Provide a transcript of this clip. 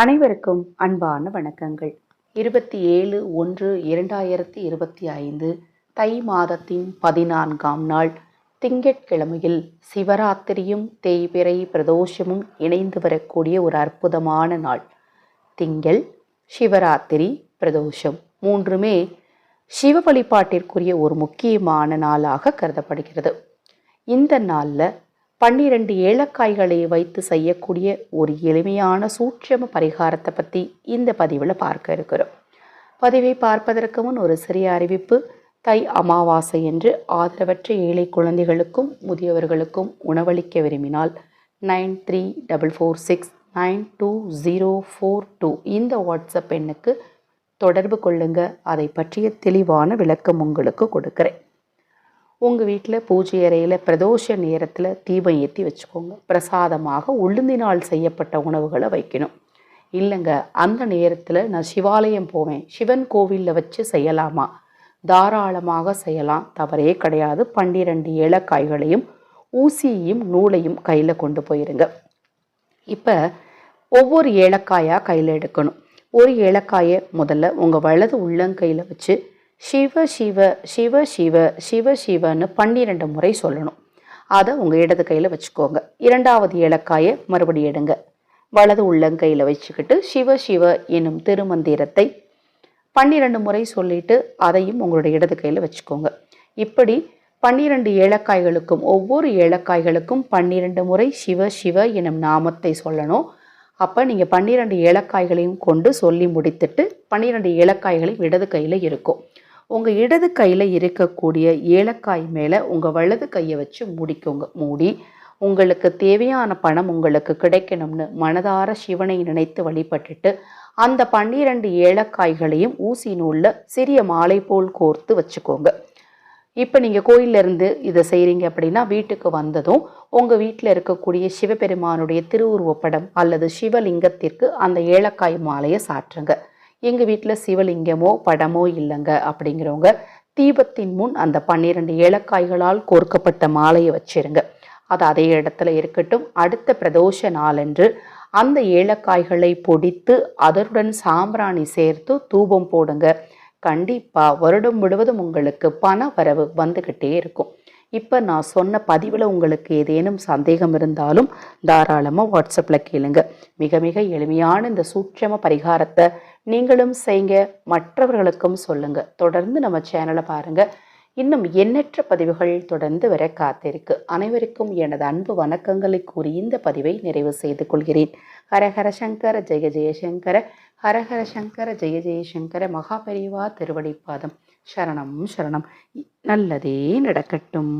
அனைவருக்கும் அன்பான வணக்கங்கள். இருபத்தி ஏழு ஒன்று இரண்டாயிரத்தி இருபத்தி ஐந்து தை மாதத்தின் பதினான்காம் நாள் திங்கட்கிழமையில் சிவராத்திரியும் தேய்பிறை பிரதோஷமும் இணைந்து வரக்கூடிய ஒரு அற்புதமான நாள். திங்கள் சிவராத்திரி பிரதோஷம் மூன்றுமே சிவ வழிபாட்டிற்குரிய ஒரு முக்கியமான நாளாக கருதப்படுகிறது. இந்த நாளில் பன்னிரண்டு ஏலக்காய்களை வைத்து செய்யக்கூடிய ஒரு எளிமையான சூட்சம பரிகாரத்தை பற்றி இந்த பதிவில் பார்க்க இருக்கிறோம். பதிவை பார்ப்பதற்கு முன் ஒரு சிறிய அறிவிப்பு. தை அமாவாசை என்று ஆதரவற்ற ஏழை குழந்தைகளுக்கும் முதியவர்களுக்கும் உணவளிக்க விரும்பினால் nine three double four six nine two zero four two இந்த வாட்ஸ்அப் எண்ணுக்கு தொடர்பு கொள்ளுங்க. அதை பற்றிய தெளிவான விளக்கம் உங்களுக்கு கொடுக்குறேன். உங்கள் வீட்டில் பூஜை அறையில் பிரதோஷ நேரத்தில் தீபம் ஏற்றி வச்சுக்கோங்க. பிரசாதமாக உளுந்தினால் செய்யப்பட்ட உணவுகளை வைக்கணும். இல்லைங்க அந்த நேரத்தில் நான் சிவாலயம் போவேன். சிவன் கோவிலில் வச்சு செய்யலாமா? தாராளமாக செய்யலாம். தவறே கிடையாது. பன்னிரண்டு ஏலக்காய்களையும் ஊசியையும் நூலையும் கையில் கொண்டு போயிருங்க. இப்போ ஒவ்வொரு ஏலக்காயாக கையில் எடுக்கணும். ஒரு ஏலக்காயை முதல்ல உங்கள் வலது உள்ளங்கையில் வச்சு சிவ சிவ சிவ சிவ சிவ சிவன்னு பன்னிரெண்டு முறை சொல்லணும். அதை உங்கள் இடது கையில் வச்சுக்கோங்க. இரண்டாவது ஏலக்காயை மறுபடியும் எடுங்க. வலது உள்ளங்கையில் வச்சுக்கிட்டு சிவ சிவ என்னும் திருமந்திரத்தை பன்னிரெண்டு முறை சொல்லிட்டு அதையும் உங்களுடைய இடது கையில் வச்சுக்கோங்க. இப்படி பன்னிரண்டு ஏலக்காய்களுக்கும் ஒவ்வொரு ஏலக்காய்களுக்கும் பன்னிரண்டு முறை சிவ சிவ எனும் நாமத்தை சொல்லணும். அப்போ நீங்கள் பன்னிரெண்டு ஏலக்காய்களையும் கொண்டு சொல்லி முடித்துட்டு பன்னிரெண்டு ஏலக்காய்களையும் இடது கையில் இருக்கும். உங்கள் இடது கையில் இருக்கக்கூடிய ஏலக்காய் மேலே உங்கள் வலது கையை வச்சு மூடிக்கோங்க. மூடி உங்களுக்கு தேவையான பணம் உங்களுக்கு கிடைக்கணும்னு மனதார சிவனை நினைத்து வழிபட்டுட்டு அந்த பன்னிரண்டு ஏலக்காய்களையும் ஊசி நூலில் சிறிய மாலை போல் கோர்த்து வச்சுக்கோங்க. இப்போ நீங்கள் கோயிலிருந்து இதை செய்கிறீங்க அப்படின்னா வீட்டுக்கு வந்ததும் உங்கள் வீட்டில் இருக்கக்கூடிய சிவபெருமானுடைய திருவுருவப்படம் அல்லது சிவலிங்கத்திற்கு அந்த ஏலக்காய் மாலையை சாற்றுங்க. எங்கள் வீட்டில் சிவலிங்கமோ படமோ இல்லைங்க அப்படிங்கிறவங்க தீபத்தின் முன் அந்த பன்னிரண்டு ஏலக்காய்களால் கோர்க்கப்பட்ட மாலையை வச்சிருங்க. அது அதே இடத்துல இருக்கட்டும். அடுத்த பிரதோஷ நாளன்று அந்த ஏலக்காய்களை பொடித்து அதனுடன் சாம்பிராணி சேர்த்து தூபம் போடுங்க. கண்டிப்பாக வருடம் முழுவதும் உங்களுக்கு பண வரவு வந்துக்கிட்டே இருக்கும். இப்போ நான் சொன்ன பதிவில் உங்களுக்கு ஏதேனும் சந்தேகம் இருந்தாலும் தாராளமாக வாட்ஸ்அப்பில் கேளுங்க. மிக மிக எளிமையான இந்த சூட்சம பரிகாரத்தை நீங்களும் செய்ங்க மற்றவர்களுக்கும் சொல்லுங்க. தொடர்ந்து நம்ம சேனலை பாருங்க. இன்னும் எண்ணற்ற பதிவுகள் தொடர்ந்து வர காத்திருக்கு. அனைவருக்கும் எனது அன்பு வணக்கங்களை கூறி இந்த பதிவை நிறைவு செய்து கொள்கிறேன். ஹரஹர சங்கர ஜெய ஜெயசங்கர ஹரஹர சங்கர ஜெய ஜெயசங்கர மகாபெரிவா திருவடிப்பாதம் சரணம் சரணம். நல்லதே நடக்கட்டும்.